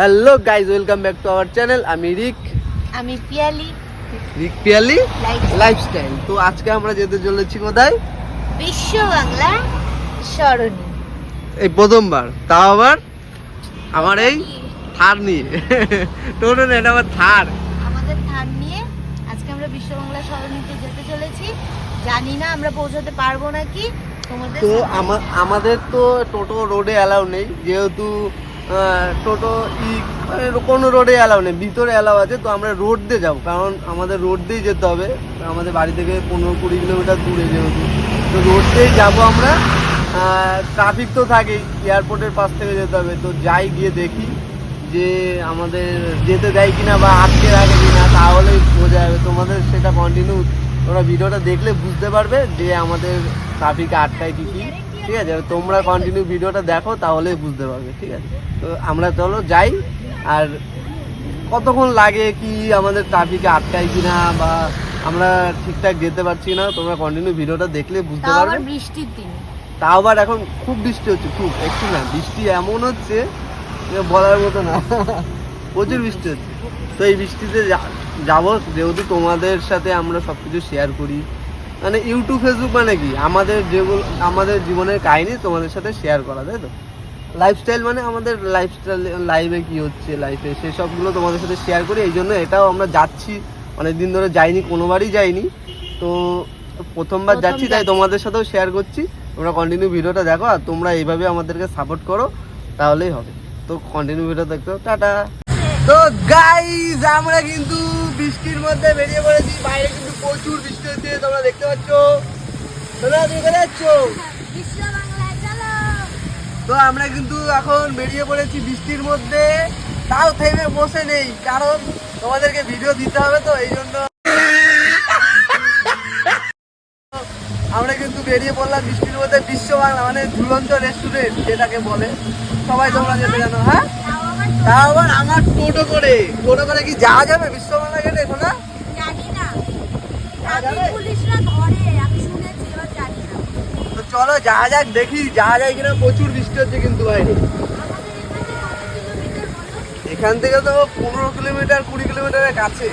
Hello guys welcome back to our channel আমি রিক। আমি পিয়ালি। রিক Piyali. Lifestyle তো আজকে আমরা যেতে চলেছি কোথায়? বিশ্ব বাংলা সরণি। এই প্রথমবার। তাও আবার? আমার এই থার নিয়ে। টোটো না এটা আমার থার। আমাদের থান নিয়ে আজকে আমরা বিশ্ব বাংলা সরণিতে যেতে চলেছি। জানি না আমরা পৌঁছাতে পারব নাকি। তো আমাদের তো টোটো রোডে অ্যালাউ নেই। যেহেতু টোটো, ই মানে কোনো রোডে অ্যালাউ নেই। ভিতরে অ্যালাউ আছে, তো আমরা রোড দিয়ে যাব। কারণ আমাদের রোড দিয়েই যেতে হবে। আমাদের বাড়ি থেকে পনেরো কুড়ি কিলোমিটার দূরে যেহেতু। তো রোড দিয়েই যাব আমরা। ট্রাফিক তো থাকেই। এয়ারপোর্টের পাশ থেকে যেতে হবে। তো যাই গিয়ে দেখি যে আমাদের যেতে দেয় কিনা বা আটকে রাখে কিনা, তাহলেই বোঝা যাবে। তোমাদের সেটা কন্টিনিউ তোমরা ভিডিওটা দেখলে বুঝতে পারবে যে আমাদের ট্রাফিকে আটকায় কি কি। ঠিক আছে? তোমরা কন্টিনিউ ভিডিওটা দেখো তাহলেই বুঝতে পারবে ঠিক আছে? তো আমরা চলো যাই আর কতক্ষণ লাগে কি আমাদের ট্রাফিকে আটকায় কিনা বা আমরা ঠিকঠাক যেতে পারছি না তোমরা কন্টিনিউ ভিডিওটা দেখলে বুঝতে পারবে। বৃষ্টির দিন। তাও আবার এখন খুব বৃষ্টি হচ্ছে খুব একটু না বৃষ্টি এমন হচ্ছে যে বলার মতো না প্রচুর বৃষ্টি হচ্ছে। তো এই বৃষ্টিতে যাব যেহেতু তোমাদের সাথে আমরা সব কিছু শেয়ার করি মানে ইউটিউব ফেসবুক মানে কি? আমাদের যেগুলো আমাদের জীবনের কাহিনী তোমাদের সাথে শেয়ার করা তাই তো? লাইফস্টাইল মানে আমাদের লাইফস্টাইল লাইফে কি হচ্ছে লাইফে সেসবগুলো তোমাদের সাথে শেয়ার করি। এই জন্য এটাও আমরা যাচ্ছি। অনেক দিন ধরে যাইনি কোনোবারই যাইনি। তো প্রথমবার যাচ্ছি তাই তোমাদের সাথেও শেয়ার করছি। তোমরা কন্টিনিউ ভিডিওটা দেখো আর তোমরা এইভাবে আমাদেরকে সাপোর্ট করো তাহলেই হবে। তো কন্টিনিউ ভিডিও দেখতে টাটা! তো গাইজ আমরা কিন্তু বৃষ্টির মধ্যে বেরিয়ে পড়েছি বাইরে কিন্তু প্রচুর বৃষ্টি হচ্ছে, তোমরা দেখতে পাচ্ছ। তোমরা তুমি কোথায় যাচ্ছ। তো আমরা কিন্তু এখন বেরিয়ে পড়েছি বৃষ্টির মধ্যে। তাও থেমে বসে নেই, কারণ তোমাদেরকে ভিডিও দিতে হবে তো, এই জন্য। আমরা কিন্তু বেরিয়ে পড়লাম বৃষ্টির মধ্যে বিশ্ব বাংলা মানে ঝুলন্ত রেস্টুরেন্ট যেটাকে বলে। সবাই তোমরা যেতে জানো হ্যাঁ? তাও আবার আমার টোটো করে। টোটো করে কি যাওয়া যাবে বিশ্ব বাংলা গেটে শোনা? জানি না যাবে? ট্রাফিক পুলিশরা ধরে আমি শুনেছি এবার জানি না তো চলো যাওয়া যাক দেখি যাওয়া যায় কিনা প্রচুর বৃষ্টি হচ্ছে কিন্তু বাইরে। এখান থেকে তো পনেরো কিলোমিটার কুড়ি কিলোমিটারের কাছে।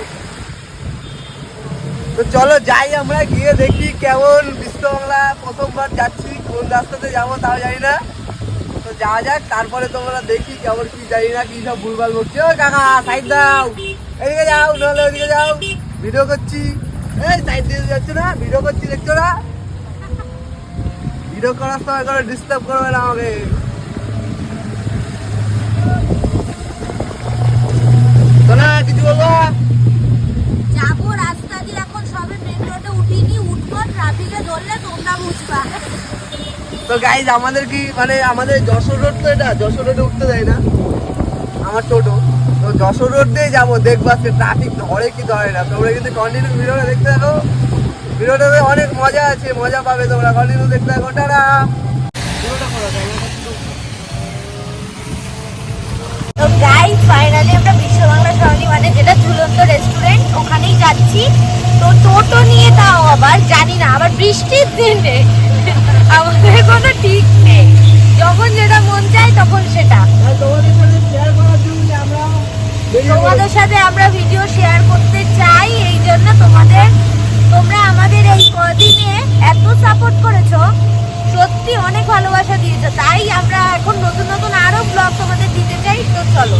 তো চলো যাই আমরা গিয়ে দেখি কেমন বিশ্ববাংলা প্রথমবার যাচ্ছি কোন রাস্তাতে যাব তাও জানি না। তো যাওয়া যাক তারপরে তোমরা দেখি কেমন কি জানি না কি সব ভুলভাল করছি ও কাকা সাইড দাও। এদিকে যাও নাহলে ওইদিকে যাও। ভিডিও করছি। এই সাইড দিয়ে যাচ্ছ না? ভিডিও করছি দেখছ না? ভিডিও করার সময় করে ডিস্টার্ব করবে না আমাকে। শোনা কিছু বলব? যাব রাস্তা দিয়ে এখন সবে মেন রোডে উঠিনি উঠবো ট্রাফিকে ধরলে তোমরা বুঝবা। তো গাইজ আমাদের কি মানে আমাদের যশোর রোড তো এটা যশোর রোডে উঠতে দেয় না। আমার টোটো। তো যশোর রোড দিয়ে যাব দেখব আজকে ট্রাফিক ধরে কি ধরে না। তোমরা কিন্তু কন্টিনিউ ভিডিওটা দেখতে থাকো। ভিডিওটাতে অনেক মজা আছে মজা পাবে তোমরা। কন্টিনিউ দেখতে থাকো টাটা! তো গাইস ফাইনালি আমরা বিশ্ব বাংলা সরণি মানে যেটা ঝুলন্ত রেস্টুরেন্ট ওখানেই যাচ্ছি। তো টোটো নিয়ে তাও আবার জানি না আবার বৃষ্টির দিনে। আমাদের কোনো ঠিক নেই। যখন যেটা মন চায় তখন সেটা তোমাদের সাথে শেয়ার করার জন্য আমরা বেরিয়ে তোমাদের সাথে আমরা ভিডিও শেয়ার করতে চাই, এই জন্য তোমাদের, তোমরা আমাদের এই কদিনে এত সাপোর্ট করেছ। সত্যি অনেক ভালোবাসা দিয়েছ। তাই আমরা এখন নতুন নতুন আরও ব্লগ তোমাদের দিতে চাই, তো চলো।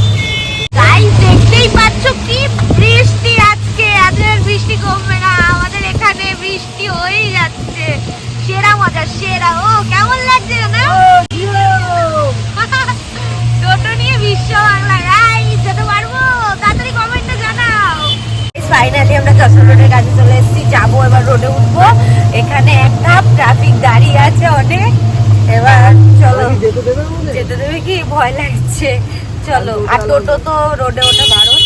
তাই দেখতেই পাচ্ছ কি বৃষ্টি আজকে। আজকে বৃষ্টি কমবে না। আমাদের এখানে বৃষ্টি হয়েই যাচ্ছে। সেরা মজা, সেরা। ও ট্রাফিক দাঁড়িয়ে আছে অনেক। এবার চলো। যেতে দেবে আমাদের? যেতে দেবে কি? ভয় লাগছে। চলো আর টোটো তো রোডে ওঠা বারণ।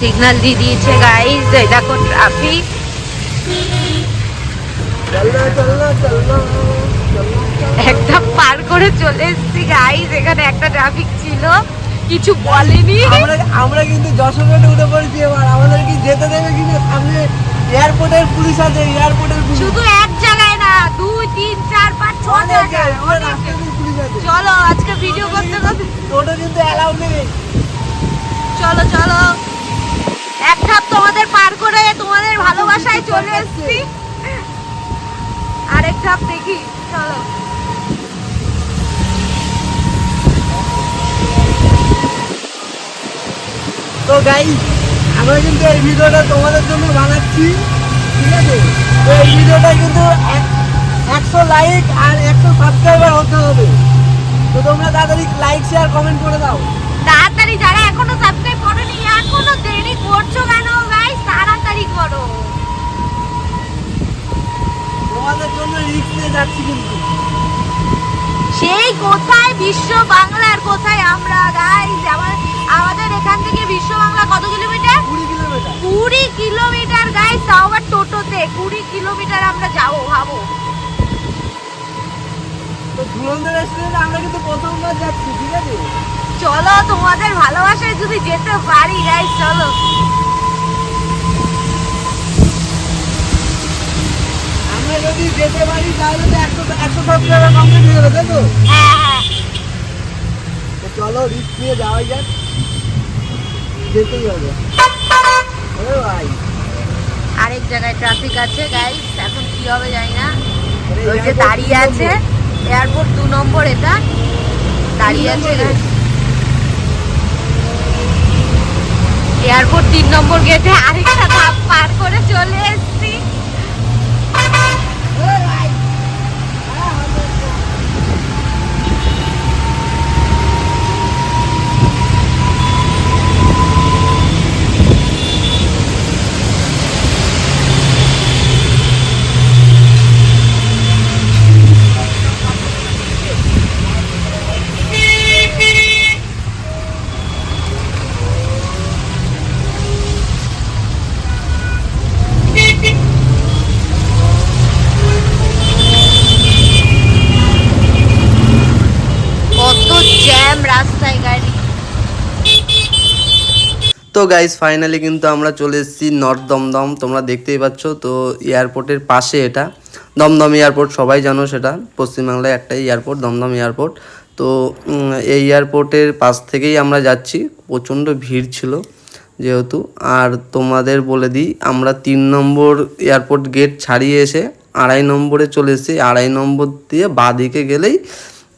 সিগন্যাল দিয়ে দিয়েছে। এই দেখো ট্রাফিক একটা পার করে চলে এসেছি গাইস এখানে একটা ট্রাফিক ছিল। কিছু বলেনি। আমরা আমরা কিন্তু যশোর উঠে পড়েছি এবার। আমাদের কি যেতে দেবে কিন্তু সামনে এয়ারপোর্টের পুলিশ আছে এয়ারপোর্টের পুলিশ। শুধু এক দুই তিন চার পাঁচ ছ জায়গায় চলো আজকে ভিডিও করতে করতে টোটো কিন্তু অ্যালাউ নেই। চলো চলো। এক ধাপ তোমাদের পার করে তোমাদের ভালোবাসায় চলে এসেছি। আরেক ধাপ দেখি চলো। তো গাই আমরা কিন্তু এই ভিডিওটা তোমাদের জন্য বানাচ্ছি ঠিক আছে? তো এই ভিডিওটা কিন্তু এক- একশো লাইক আর একশো সাবস্ক্রাইবার হতে হবে। তো তোমরা তাড়াতাড়ি লাইক শেয়ার কমেন্ট করে দাও। তাড়াতাড়ি যারা এখনও সাবস্ক্রাইব করোনি এখনও দেরি করছ কেন গাইস তাড়াতাড়ি করো। তোমাদের জন্য রিস্ক নিয়ে যাচ্ছি কিন্তু। সেই কোথায়? বিশ্ব বাংলার কোথায় আমরা? গাইস আমার আমাদের এখান থেকে বিশ্ব বাংলা কত কিলোমিটার কুড়ি কিলোমিটার কুড়ি কিলোমিটার গাইস তাও আবার টোটোতে। কুড়ি কিলোমিটার আমরা যাব ভাবো। তো ঝুলন্ত রেস্টুরেন্টে আমরা কিন্তু প্রথমবার যাচ্ছি ঠিক আছে? চলো তোমাদের ভালোবাসায় যদি যেতে পারি গাইস চলো। আমরা যদি যেতে পারি তাহলে তো একশো একশো সাবস্ক্রাইবার কমপ্লিট হয়ে যাবে তাই তো? হ্যাঁ হ্যাঁ। চলো রিস্ক নিয়ে যাওয়াই যাক। যেতেই হবে। ভাই। আরেক জায়গায় ট্রাফিক আছে গাইস এখন কি হবে জানি না। ওই যে দাঁড়িয়ে আছে? এয়ারপোর্ট দু নম্বর এটা, দাঁড়িয়ে আছে এয়ারপোর্ট তিন নম্বর গেটে আরেকটা পার করে চলে এসেছি। তো গাইস ফাইনালি কিন্তু আমরা চলে এসেছি নর্থ দমদম তোমরা দেখতেই পাচ্ছ, তো এয়ারপোর্টের পাশে এটা। দমদম এয়ারপোর্ট সবাই জানো সেটা। পশ্চিমবাংলায় একটাই এয়ারপোর্ট দমদম এয়ারপোর্ট তো এই এয়ারপোর্টের পাশ থেকেই আমরা যাচ্ছি। প্রচণ্ড ভিড় ছিল যেহেতু। আর তোমাদের বলে দিই, আমরা তিন নম্বর এয়ারপোর্ট গেট ছাড়িয়ে এসে আড়াই নম্বরে চলে এসেছি। আড়াই নম্বর দিয়ে বাঁদিকে গেলেই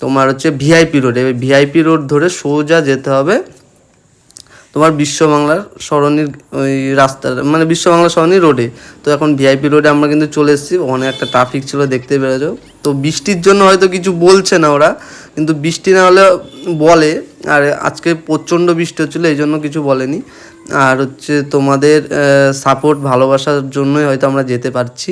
তোমার হচ্ছে ভিআইপি রোড এবার ভিআইপি রোড ধরে সোজা যেতে হবে তোমার বিশ্ব বাংলার সরণির ওই রাস্তার মানে বিশ্ব বাংলা সরণি রোডে তো এখন ভিআইপি রোডে আমরা কিন্তু চলে এসেছি অনেক একটা ট্রাফিক ছিল, দেখতে পেরেছ। তো বৃষ্টির জন্য হয়তো কিছু বলছে না ওরা, কিন্তু বৃষ্টি না হলে বলে, আর আজকে প্রচণ্ড বৃষ্টি হচ্ছিল এই জন্য কিছু বলেনি। আর হচ্ছে তোমাদের সাপোর্ট ভালোবাসার জন্যই হয়তো আমরা যেতে পারছি।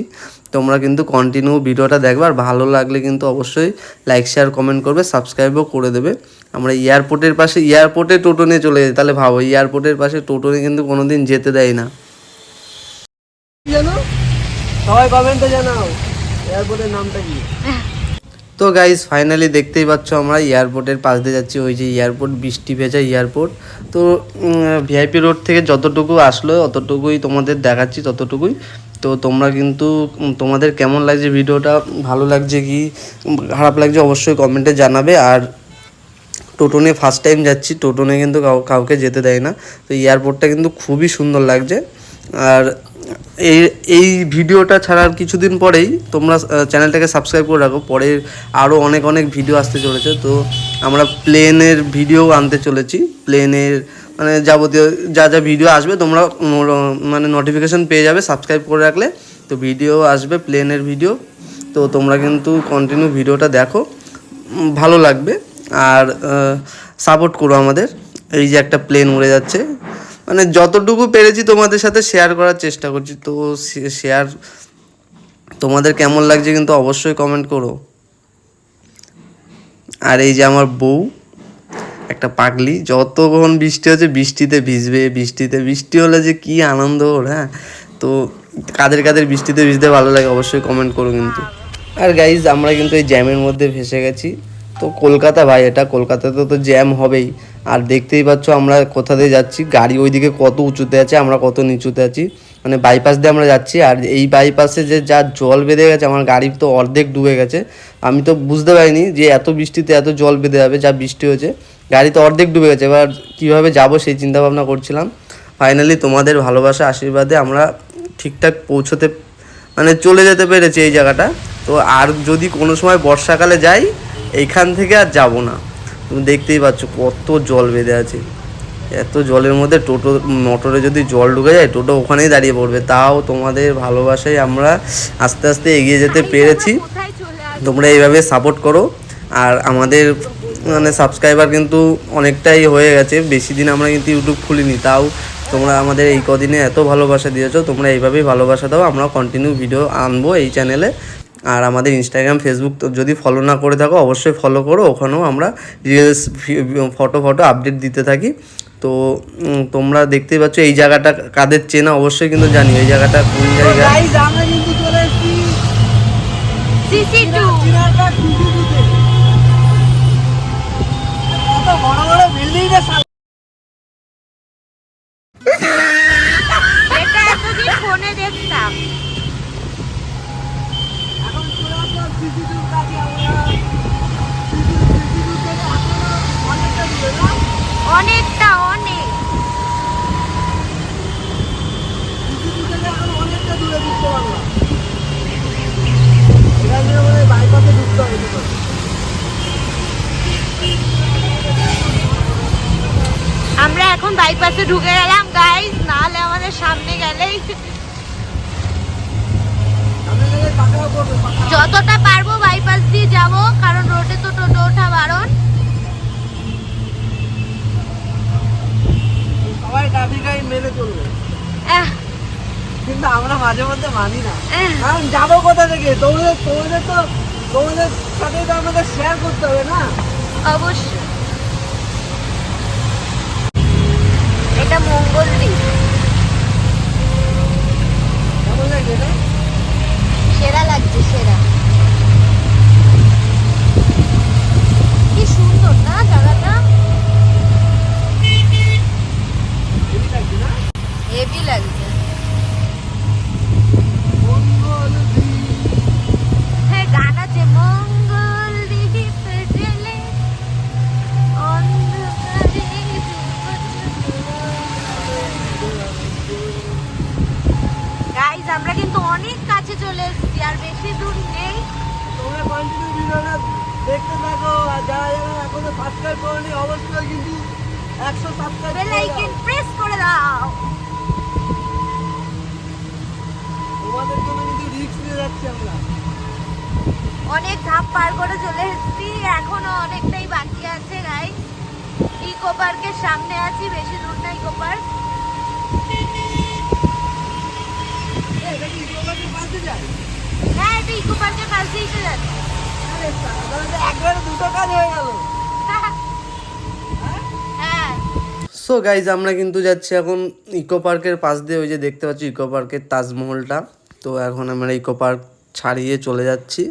তোমরা কিন্তু কন্টিনিউ ভিডিওটা দেখবে, আর ভালো লাগলে কিন্তু অবশ্যই লাইক শেয়ার কমেন্ট করবে সাবস্ক্রাইবও করে দেবে। আমরা এয়ারপোর্টের পাশে এয়ারপোর্টে টোটো নিয়ে চলে যাই তাহলে ভাবো এয়ারপোর্টের পাশে টোটো নিয়ে কিন্তু কোনো দিন যেতে দেয় না। সবাই কমেন্টে জানাও এয়ারপোর্টের নামটা কি? তো গাইজ ফাইনালি দেখতেই পাচ্ছ আমরা এয়ারপোর্টের পাশ দিয়ে যাচ্ছি, ওই যে এয়ারপোর্ট বৃষ্টি ভেজা এয়ারপোর্ট তো ভিআইপি রোড থেকে যতটুকু আসলো, অতটুকুই তোমাদের দেখাচ্ছি, ততটুকুই। তো তোমরা কিন্তু তোমাদের কেমন লাগছে ভিডিওটা? ভালো লাগছে কি? খারাপ লাগছে অবশ্যই কমেন্টে জানাবে। আর টোটোনে ফার্স্ট টাইম যাচ্ছি, টোটোনে কিন্তু কাউ- কাউকে যেতে দেয় না। তো এয়ারপোর্টটা কিন্তু খুবই সুন্দর লাগছে। আর এই এই ভিডিওটা ছাড়ার কিছুদিন পরেই তোমরা চ্যানেলটাকে সাবস্ক্রাইব করে রাখো। পরে আরও অনেক অনেক ভিডিও আসতে চলেছে। তো আমরা প্লেনের ভিডিও আনতে চলেছি। প্লেনের মানে যাবতীয় যা যা ভিডিও আসবে তোমরা মানে নোটিফিকেশন পেয়ে যাবে সাবস্ক্রাইব করে রাখলে। তো ভিডিও আসবে, প্লেনের ভিডিও তো তোমরা কিন্তু কন্টিনিউ ভিডিওটা দেখো। ভালো লাগবে। আর সাপোর্ট করো আমাদের। এই যে একটা প্লেন উড়ে যাচ্ছে। মানে যতটুকু পেরেছি তোমাদের সাথে শেয়ার করার চেষ্টা করছি। তো শেয়ার তোমাদের কেমন লাগছে কিন্তু অবশ্যই কমেন্ট করো। আর এই যে আমার বউ, একটা পাগলি, যতক্ষণ বৃষ্টি হচ্ছে বৃষ্টিতে ভিজবে, বৃষ্টিতে, বৃষ্টি হলে যে কি আনন্দ ওর হ্যাঁ? তো কাদের কাদের বৃষ্টিতে ভিজতে ভালো লাগে অবশ্যই কমেন্ট করো কিন্তু। আর গাইজ আমরা কিন্তু এই জ্যামের মধ্যে ভেসে গেছি। তো কলকাতা ভাই, এটা কলকাতাতে তো জ্যাম হবেই। আর দেখতেই পাচ্ছ আমরা কোথা দিয়ে যাচ্ছি? গাড়ি ওইদিকে কত উঁচুতে আছে, আমরা কত নিচুতে আছি। মানে বাইপাস দিয়ে আমরা যাচ্ছি আর এই বাইপাসে যে যা জল বেঁধে গেছে, আমার গাড়ি তো অর্ধেক ডুবে গেছে। আমি তো বুঝতে পারিনি যে এত বৃষ্টিতে এত জল বেঁধে যাবে, যা বৃষ্টি হয়েছে। গাড়ি তো অর্ধেক ডুবে গেছে, এবার কীভাবে যাব সেই চিন্তা ভাবনা করছিলাম। ফাইনালি তোমাদের ভালোবাসা আশীর্বাদে আমরা ঠিকঠাক পৌঁছতে মানে চলে যেতে পেরেছি এই জায়গাটা। তো আর যদি কোনো সময় বর্ষাকালে যাই, এইখান থেকে আর যাব না। তুমি দেখতেই পাচ্ছ কত জল বেঁধে আছে। এত জলের মধ্যে টোটো মোটরে যদি জল ঢুকে যায় টোটো ওখানেই দাঁড়িয়ে পড়বে। তাও তোমাদের ভালোবাসায় আমরা আস্তে আস্তে এগিয়ে যেতে পেরেছি। তোমরা এইভাবে সাপোর্ট করো। আর আমাদের মানে সাবস্ক্রাইবার কিন্তু অনেকটাই হয়ে গেছে। বেশি দিন আমরা কিন্তু ইউটিউব খুলিনি। তাও তোমরা আমাদের এই কদিনে এত ভালোবাসা দিয়েছ তোমরা এইভাবেই ভালোবাসা দাও। আমরা কন্টিনিউ ভিডিও আনব এই চ্যানেলে আর আমাদের ইনস্টাগ্রাম ফেসবুক তো যদি ফলো না করে থাকো অবশ্যই ফলো করো। ওখানেও আমরা রিলস ফটো ফটো আপডেট দিতে থাকি। তো তোমরা দেখতেই পাচ্ছ এই জায়গাটা কাদের চেনা অবশ্যই কিন্তু জানি এই জায়গাটা কোন জায়গা গাইস আমরা কিন্তু চলে এসেছি সিসি টু চিনারটা টুটুটুতে কত বড় বড় বিল্ডিং রে শালা। এটা এতদিন ফোনে দেখতাম এখন চলে আসলাম সিসিটিভির কাছে আমরা সিসিটিভি থেকে এখনও অনেকটা দূরে না অনেকটা অনেক সিসিটিভি থেকে এখন অনেকটা দূরে ঢুকতে পারলাম এখান থেকে মানে বাইপাসে ঢুকতে হবে দুটো আমরা এখন বাইপাসে ঢুকে গেলাম গাইস নাহলে আমাদের সামনে গেলেই। যতটা পারব বাইপাস দিয়ে যাব কারণ রোডে তো টোটো ওঠা বারণ। সবাই ট্রাফিক আইন মেনে চলবে। কিন্তু আমরা মাঝে মধ্যে মানি না। কারণ যাব কোথা থেকে? তোমাদের তোমাদের তো তোমাদের সাথে তো আমাদের শেয়ার করতে হবে না? অবশ্যই। করনি অবশ্যই কিন্তু একশো সাবস্ক্রাইব বেল আইকন প্রেস করে দাও। তোমাদের জন্য কিন্তু রিস্ক নিয়ে যাচ্ছি আমরা। অনেক ধাপ পার করে চলে এসেছি এখনও অনেকটাই বাকি আছে গাইজ ইকো পার্কের সামনে আছি বেশি দূর না ইকো পার্ক হ্যাঁ এটা ইকো পার্কের কাছেই তো যাচ্ছে। একবারে দুটো কাজ হয়ে গেল। সো গাইজ আমরা কিন্তু যাচ্ছি এখন ইকো পার্কের পাশ দিয়ে, ওই যে দেখতে পাচ্ছি ইকো পার্কের তাজমহলটা। তো এখন আমরা ইকো পার্ক ছাড়িয়ে চলে যাচ্ছি।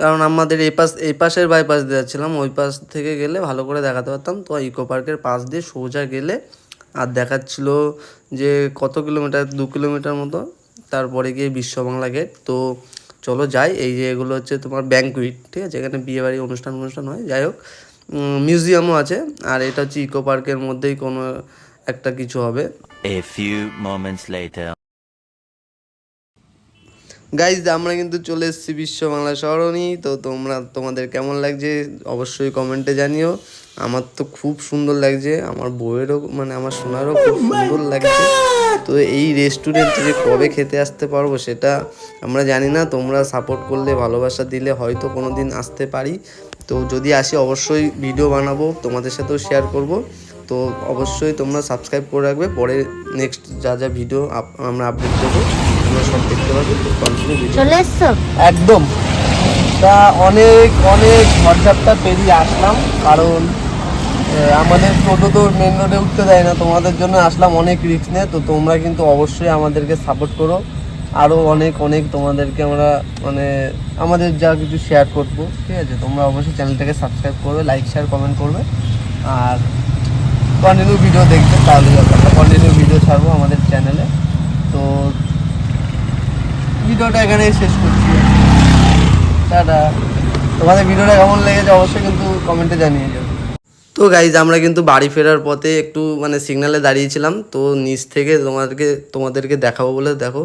কারণ আমাদের এই পাশ, এই পাশের বাইপাস দিয়ে যাচ্ছিলাম, ওই পাশ থেকে গেলে ভালো করে দেখাতে পারতাম। তো ইকো পার্কের পাশ দিয়ে সোজা গেলে আর দেখাচ্ছিল যে কত কিলোমিটার, দু কিলোমিটার মতো। তারপরে গিয়ে বিশ্ব বাংলা গেট তো চলো যাই, এই যে এগুলো হচ্ছে তোমার ব্যাঙ্কুইট ঠিক আছে? এখানে বিয়েবাড়ি অনুষ্ঠান অনুষ্ঠান হয়। যাই হোক মিউজিয়ামও আছে আর এটা হচ্ছে ইকো পার্কের মধ্যেই কোনো একটা কিছু হবে। A few moments later. Guys আমরা কিন্তু চলে এসেছি বিশ্ব বাংলা সরণি তো তোমরা তোমাদের কেমন লাগছে অবশ্যই কমেন্টে জানিও। আমার তো খুব সুন্দর লাগছে আমার বউয়েরও মানে আমার সোনারও খুব সুন্দর লাগছে। তো এই রেস্টুরেন্টে যে কবে খেতে আসতে পারব সেটা আমরা জানি না তোমরা সাপোর্ট করলে ভালোবাসা দিলে হয়তো কোনো দিন আসতে পারি। তো যদি আসি অবশ্যই ভিডিও বানাবো তোমাদের সাথেও শেয়ার করব। তো অবশ্যই তোমরা সাবস্ক্রাইব করে রাখবে পরে নেক্সট যা যা ভিডিও আমরা আপডেট দেবো তোমরা সব দেখতে পাবে তো কন্টিনিউ চলে এসছো? একদম। তা অনেক অনেক ঝড়ঝাপটা পেরিয়ে আসলাম কারণ আমাদের টোটো তো মেন রোডে উঠতে দেয় না তোমাদের জন্য আসলাম অনেক রিস্ক নিয়ে তো তোমরা কিন্তু অবশ্যই আমাদেরকে সাপোর্ট করো। আরও অনেক অনেক তোমাদেরকে আমরা মানে আমাদের যা কিছু শেয়ার করব, ঠিক আছে? তোমরা অবশ্যই চ্যানেলটাকে সাবস্ক্রাইব করবে লাইক শেয়ার কমেন্ট করবে। আর কন্টিনিউ ভিডিও দেখবে, তাহলে আমরা কন্টিনিউ ভিডিও ছাড়বো আমাদের চ্যানেলে তো ভিডিওটা এখানেই শেষ করছি। টাটা। তোমাদের ভিডিওটা কেমন লেগেছে অবশ্যই কিন্তু কমেন্টে জানিয়ে যাবে তো গাইজ আমরা কিন্তু বাড়ি ফেরার পথে একটু মানে সিগনালে দাঁড়িয়েছিলাম। তো নিচ থেকে তোমাদেরকে তোমাদেরকে দেখাবো বলে, দেখো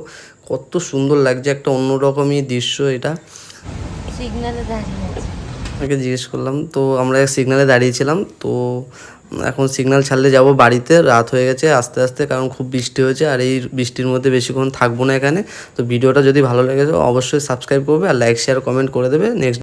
কত সুন্দর লাগছে একটা অন্যরকমই দৃশ্য এটা। দাঁড়িয়ে ওকে জিজ্ঞেস করলাম তো আমরা সিগনালে দাঁড়িয়েছিলাম তো এখন সিগনাল ছাড়লে যাব বাড়িতে রাত হয়ে গেছে আস্তে আস্তে কারণ খুব বৃষ্টি হয়েছে আর এই বৃষ্টির মধ্যে বেশিক্ষণ থাকব না এখানে। তো ভিডিওটা যদি ভালো লেগেছে অবশ্যই সাবস্ক্রাইব করবে আর লাইক শেয়ার কমেন্ট করে দেবে। নেক্সট